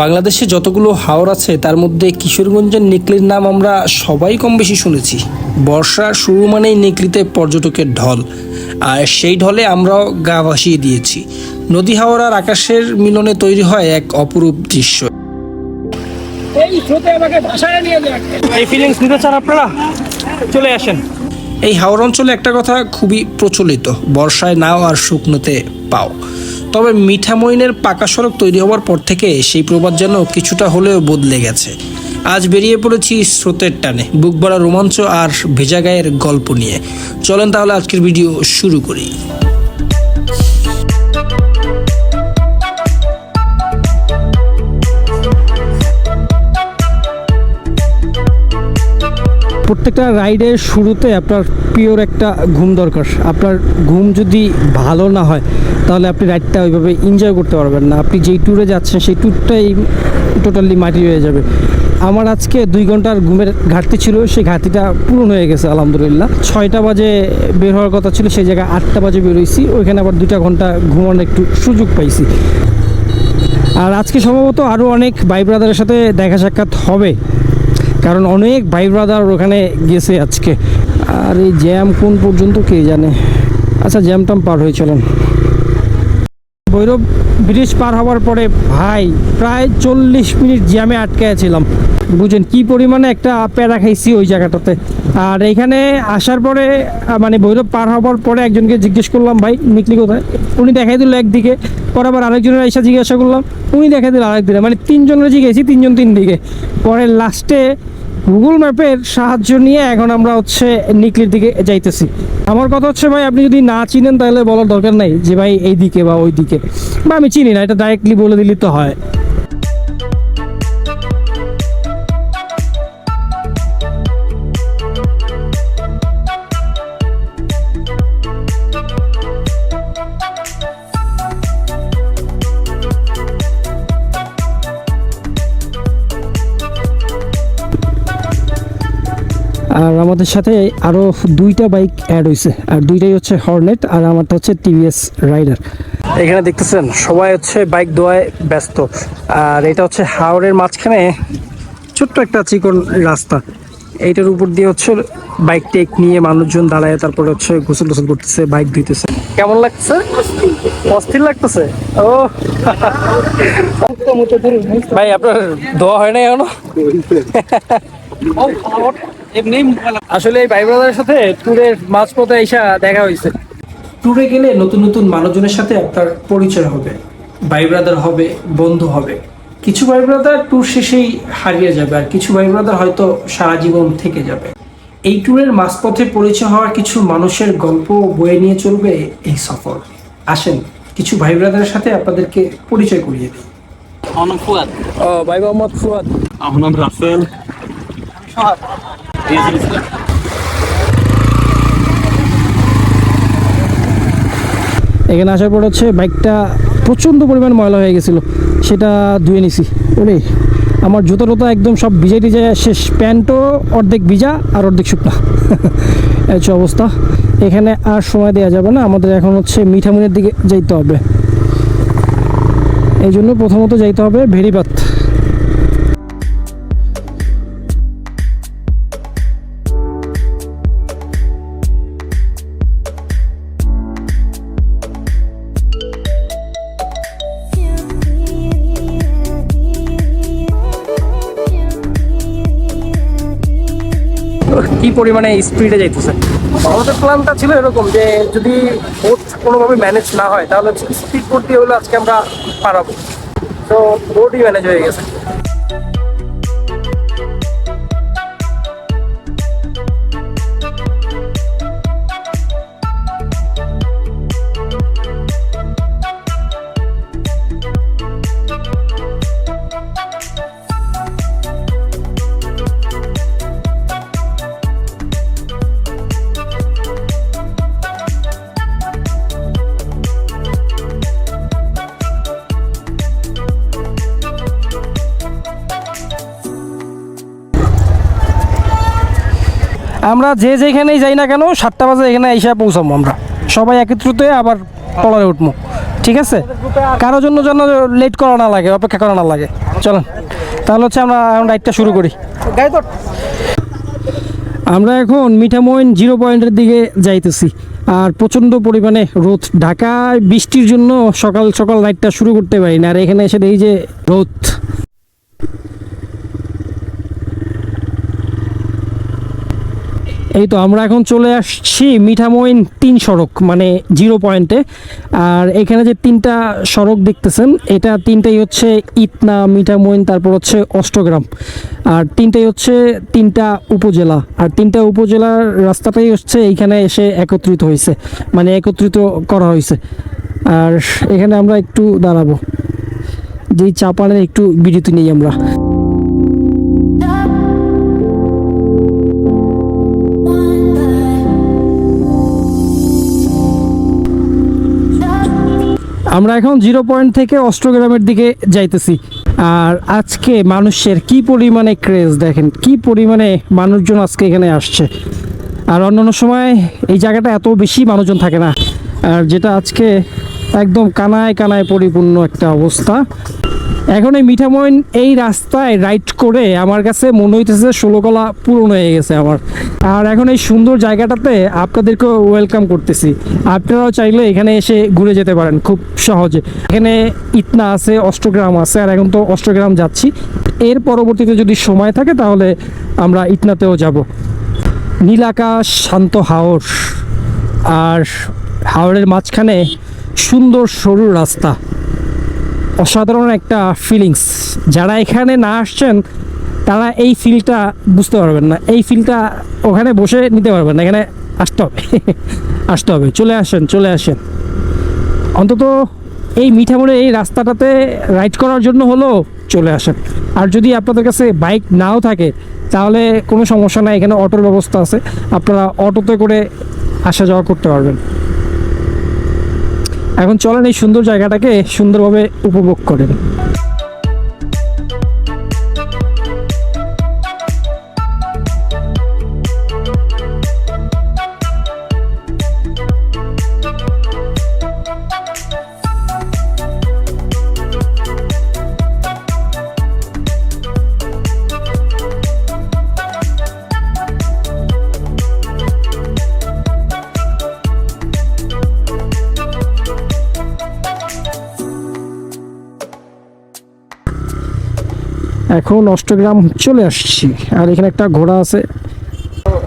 বাংলাদেশে যতগুলো হাওর আছে তার মধ্যে কিশোরগঞ্জের নিকলির নাম আমরা সবাই কম বেশি শুনেছি। বর্ষা শুরু মানেই নিকলিতে পর্যটকের ঢল। আর সেই ঢলে আমরাও গা ভাসিয়ে দিয়েছি। নদী হাওর আর আকাশের মিলনে তৈরি হয় এক অপরূপ দৃশ্য। এই স্রোতে আমাকে ভাষায় নিয়ে এই ফিলিংস নিতে চান আপনারা? চলে আসেন। এই হাওর অঞ্চলে একটা কথা খুবই প্রচলিত বর্ষায় নাও আর শুকনোতে পাও। তবে মিঠামইনের পাকা সড়ক তৈরি হওয়ার পর থেকে সেই প্রবাদ যেন কিছুটা হলেও বদলে গেছে। আজ বেরিয়ে পড়েছি স্রোতের টানে, বুক ভরা রোমাঞ্চ আর ভেজা গায়ের গল্প নিয়ে। চলেন তাহলে আজকের ভিডিও শুরু করি। প্রত্যেকটা রাইডের শুরুতে আপনার পিওর একটা ঘুম দরকার। আপনার ঘুম যদি ভালো না হয়, তাহলে আপনি রাইডটা ওইভাবে এনজয় করতে পারবেন না। আপনি যেই ট্যুরে যাচ্ছেন, সেই ট্যুরটাই টোটালি মাটি হয়ে যাবে। আমার আজকে দুই ঘণ্টার ঘুমের ঘাটতি ছিল, সেই ঘাটতিটা পূরণ হয়ে গেছে, আলহামদুলিল্লাহ। ছয়টা বাজে বের হওয়ার কথা ছিল, সেই জায়গায় আটটা বাজে বেরোইছি, ওইখানে আবার দুইটা ঘণ্টা ঘুমানোর একটু সুযোগ পাইছি। আর আজকে সম্ভবত আরও অনেক ভাই ব্রাদারের সাথে দেখা সাক্ষাৎ হবে। কারণ অনেক ভাই ব্রাদার ওখানে গেছে আজকে। আর এই জ্যাম কোন পর্যন্ত কে জানে? আচ্ছা জ্যাম টাম পার হয়ে চলেন। ভৈরব ব্রিজ পার হওয়ার পরে ভাই প্রায় চল্লিশ মিনিট জ্যামে আটকে ছিলাম বুঝেন কি পরিমাণে একটা প্যারা খাইছি ওই জায়গাটাতে। আর এখানে আসার পরে মানে ভৈরব পার হওয়ার পরে একজনকে জিজ্ঞেস করলাম, ভাই, নিকলি কোথায়? উনি দেখাই দিল একদিকে। পরে আবার আরেকজনের এসে জিজ্ঞাসা করলাম, উনি দেখাই দিল আরেকদিকে। মানে তিনজনের জিজ্ঞেসি তিনজন তিন দিকে। পরে লাস্টে গুগল ম্যাপের সাহায্য নিয়ে এখন আমরা হচ্ছে নিকলির দিকে যাইতেছি। আমার কথা হচ্ছে ভাই, আপনি যদি না চিনেন তাহলে বলার দরকার নাই যে ভাই এই দিকে বা ওই দিকে বা আমি চিনি না, এটা ডাইরেক্টলি বলে দিলে তো হয়। আর আমাদের সাথে আরও দুইটা বাইক অ্যাড হয়েছে আর দুইটাই হচ্ছে হর্নেট আর আমারটা হচ্ছে টিভিএস রাইডার এখানে দেখতেছেন, সবাই হচ্ছে বাইক দোয়ায় ব্যস্ত। আর এটা হচ্ছে হাওড়ের মাঝখানে ছোট্ট একটা চিকন রাস্তা। এইটার উপর দিয়ে হচ্ছে বাইক টেক নিয়ে মানুষজন দাঁড়ায়, তারপরে হচ্ছে গোসল টোসল করতেছে, বাইক ধুইতেছে। কেমন লাগছে? অস্থির লাগতেছে। ও। ভাই, আপনার দোয়া হয় না এখনও? আসলে এই ভাই ব্রাদারের সাথে ট্যুরের মাঝপথে এসা দেখা হয়েছে। ট্যুরে গেলে নতুন নতুন মানুষজনের সাথে আপনার পরিচয় হবে ভাই ব্রাদার হবে বন্ধু হবে। কিছু ভাই ব্রাদার ট্যুর শেষেই হারিয়ে যাবে আর কিছু ভাই ব্রাদার হয়তো সারা জীবন থেকে যাবে। এই ট্যুরের মাঝপথে পরিচয় হওয়ার কিছু মানুষের গল্প বয়ে নিয়ে চলবে এই সফর। আসেন কিছু ভাই ব্রাদারের সাথে আপনাদেরকে পরিচয় করিয়ে দিই। ফুয়াদ। ও ভাই মোহাম্মদ ফুয়াদ। আমার রাসেল। এখানে আসার পর হচ্ছে বাইকটা প্রচণ্ড পরিমাণ ময়লা হয়ে গেছিল। সেটা ধুয়ে নিছি। ওরে, আমার জুতো টুতো একদম সব ভিজে টিজে শেষ প্যান্টও অর্ধেক ভিজা আর অর্ধেক শুকনা। এই অবস্থা। এখানে আর সময় দেওয়া যাবে না। আমাদের এখন হচ্ছে মিঠামুনের দিকে যাইতে হবে। এই জন্য প্রথমত যাইতে হবে ভেরিবাত পরিমাণে স্পিডে যাইতেছে। আমাদের প্ল্যানটা ছিল এরকম যে যদি বোট কোনোভাবে ম্যানেজ না হয়, তাহলে স্পিড বোট দিয়ে হলে আজকে আমরা পারাবো। তো বোটই ম্যানেজ হয়ে গেছে। আমরা যে যেখানেই যাই না কেন, সাতটা বাজে এখানে এসে পৌঁছাবো আমরা। সবাই একত্রিত আবার টলারে উঠবো। ঠিক আছে? কারোর জন্য যেন লেট করা না লাগে, অপেক্ষা করা না লাগে। চলেন, তাহলে হচ্ছে আমরা এখন রাইডটা শুরু করি। আমরা এখন মিঠামইন জিরো পয়েন্টের দিকে যাইতেছি। আর প্রচণ্ড পরিমাণে রোদ। ঢাকায় বৃষ্টির জন্য সকাল সকাল রাইডটা শুরু করতে পারি না। আর এখানে এসে দেখি যে রোদ। এই তো আমরা এখন চলে আসছি মিঠামইন তিন সড়ক মানে জিরো পয়েন্টে আর এখানে যে তিনটা সড়ক দেখতেছেন, এটা তিনটাই হচ্ছে ইতনা, মিঠামইন, তারপর হচ্ছে অষ্টগ্রাম। আর তিনটাই হচ্ছে তিনটা উপজেলা। আর তিনটা উপজেলার রাস্তাটাই হচ্ছে এইখানে এসে একত্রিত হয়েছে মানে একত্রিত করা হয়েছে। আর এখানে আমরা একটু দাঁড়াবো। যেই চাপানের একটু বিরতি নেই আমরা। আমরা এখন জিরো পয়েন্ট থেকে অষ্টগ্রামের দিকে যাইতেছি। আর আজকে মানুষের কি পরিমাণে ক্রেজ দেখেন, কি পরিমাণে মানুষজন আজকে এখানে আসছে। আর অন্য সময় এই জায়গাটা এত বেশি মানুষজন থাকে না। আর যেটা আজকে একদম কানায় কানায় পরিপূর্ণ একটা অবস্থা। এখন এই মিঠামইন এই রাস্তায় রাইড করে আমার কাছে মনে হইতেছে ষোলোকলা পূরণ হয়ে গেছে আমার। আর এখন এই সুন্দর জায়গাটাতে আপনাদেরকে ওয়েলকাম করতেছি। আপনারাও চাইলে এখানে এসে ঘুরে যেতে পারেন খুব সহজে। এখানে ইতনা আছে, অষ্টগ্রাম আছে, আর এখন তো অষ্টগ্রাম যাচ্ছি। এর পরবর্তীতে যদি সময় থাকে তাহলে আমরা ইতনাতেও যাব। নীলাকাশ, শান্ত হাওর, আর হাওরের মাঝখানে সুন্দর সরু রাস্তা। অসাধারণ একটা ফিলিংস যারা এখানে না আসছেন, তারা এই ফিলটা বুঝতে পারবেন না। এই ফিলটা ওখানে বসে নিতে পারবেন না। এখানে আসতে হবে। আসতে হবে। চলে আসেন চলে আসেন। অন্তত এই মিঠামুড়ে এই রাস্তাটাতে রাইড করার জন্য হলো চলে আসেন। আর যদি আপনাদের কাছে বাইক নাও থাকে, তাহলে কোনো সমস্যা নাই। এখানে অটোর ব্যবস্থা আছে। আপনারা অটোতে করে আসা যাওয়া করতে পারবেন। এখন চলেন এই সুন্দর জায়গাটাকে সুন্দরভাবে উপভোগ করেন। এখন অষ্টগ্রাম চলে আসছি। আর এখানে একটা ঘোড়া আছে।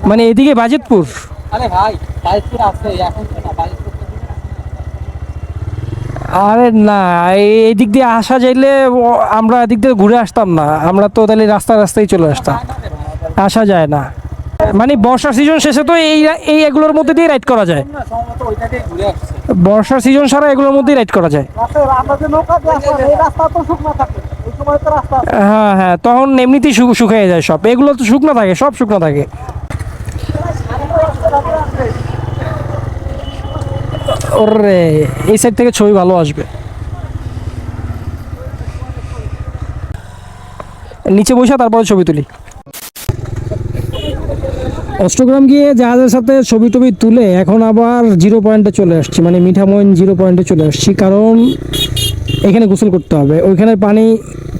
মানে এদিকে বাজিতপুর। আরে ভাই বাইশপুর আছে এখন না বাইশপুর আরে না এই- দিক দিয়ে আসা যাইলে আমরা এদিক দিয়ে ঘুরে আসতাম না। আমরা তো তাহলে রাস্তা রাস্তায় চলে আসতাম। আসা যায় না। মানে বর্ষার সিজন শেষে তো এই এই এগুলোর মধ্যে দিয়ে রাইড করা যায়। বর্ষার সিজন ছাড়া এগুলোর মধ্যেই রাইড করা যায়। হ্যাঁ হ্যাঁ তখন এমনিতেই শুকিয়ে যায় সব। এগুলো তো শুকনো থাকে, সব শুকনো থাকে। ওরে, এই সাইড থেকে ছবি ভালো আসবে। নিচে বসে তারপরে ছবি তুলি। অষ্টগ্রাম গিয়ে জাহাজের সাথে ছবি টবি তুলে এখন আবার জিরো পয়েন্টে চলে আসছি। মানে মিঠামইন জিরো পয়েন্টে চলে আসছি। কারণ এখানে গোসল করতে হবে। ওইখানের পানি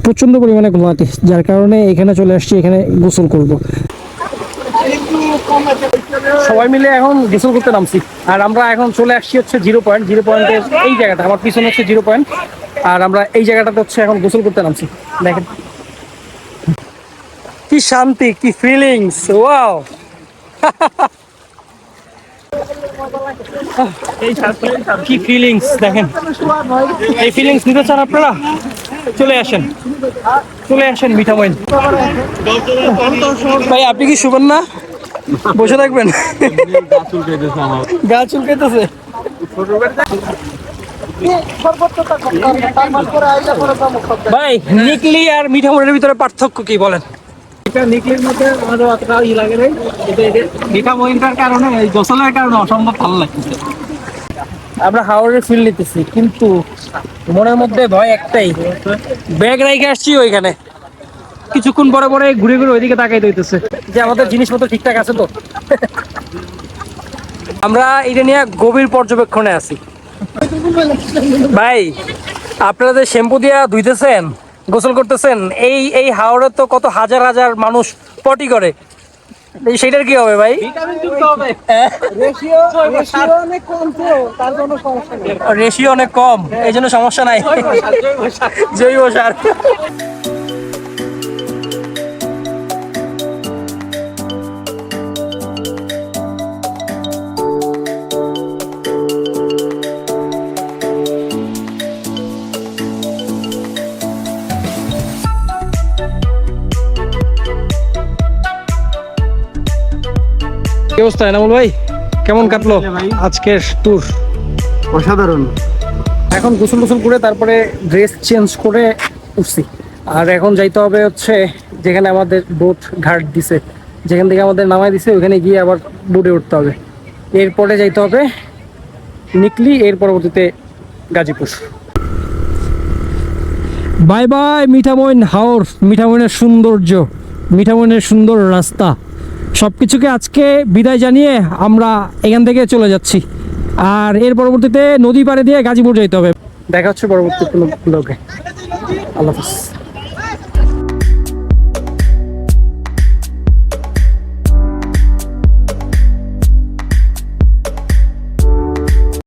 প্রচণ্ড পরিমাণে ঘোলাটে যার কারণে এখানে চলে আসছি, এখানে গোসল করব। সবাই মিলে এখন গোসল করতে নামছি। আর আমরা এখন চলে আসছি হচ্ছে জিরো পয়েন্ট জিরো পয়েন্টের এই জায়গাটা, আমার পিছনে হচ্ছে জিরো পয়েন্ট আর আমরা এই জায়গাটাতে হচ্ছে এখন গোসল করতে নামছি। দেখেন। কি শান্তি, কি ফিলিংস ওয়াও কি ফিলিংস দেখেন। এই ফিলিংস নিতে চান আপনারা? চলে আসেন। চলে আসেন মিঠামইন। ভাই, আপনি কি শুবেন না? বসে থাকবেন? গা চুলকাইতেছে। ভাই, নিকলি আর মিঠামইনের ভিতরে পার্থক্য কি বলেন? এটা নিকলির মধ্যে আমাদের অতটা ই লাগে নাই। এটা মিঠা কারণে, এই গোসলের কারণে অসম্ভব ভালো লাগছে। আমরা হাওড়ের ফিল নিতেছি, কিন্তু মনের মধ্যে ভয় একটাই। ব্যাগ রেখে আসছি ওইখানে। কিছুক্ষণ পরে পরে ঘুরে ঘুরে ওইদিকে তাকাই হইতেছে যে আমাদের জিনিসপত্র ঠিকঠাক আছে তো। আমরা এটা নিয়ে গভীর পর্যবেক্ষণে আছি। ভাই, আপনারা যে শ্যাম্পু দিয়া ধুইতেছেন গোসল করতেছেন এই এই হাওড়ে তো কত হাজার হাজার মানুষ পটি করে। এই সেটার কি হবে ভাই? ভিটামিন যুক্ত হবে? রেশিও রেশিও অনেক কম তো তার জন্য সমস্যা নেই। রেশিও অনেক কম এই জন্য সমস্যা নাই। জৈব সার। অবস্থা এনামুল ভাই? কেমন কাটলো আজকের ট্যুর অসাধারণ। এখন গোসল গোসল করে তারপরে ড্রেস চেঞ্জ করে উঠছি। আর এখন যাইতে হবে হচ্ছে যেখানে আমাদের বোট ঘাট দিছে। যেখান থেকে আমাদের নামাই দিছে ওখানে গিয়ে আবার বোটে উঠতে হবে। এরপরে যাইতে হবে নিকলি এর পরবর্তীতে গাজীপুর। বাই বাই মিঠামইন হাওর মিঠামইনের সৌন্দর্য মিঠামইনের সুন্দর রাস্তা। সব কিছুকে আজকে বিদায় জানিয়ে আমরা এখান থেকে চলে যাচ্ছি। আর এর পরবর্তীতে নদী পাড়ে দিয়ে গাজীপুর যেতে হবে। দেখা হচ্ছে পরবর্তী আল্লাহ হাফিজ।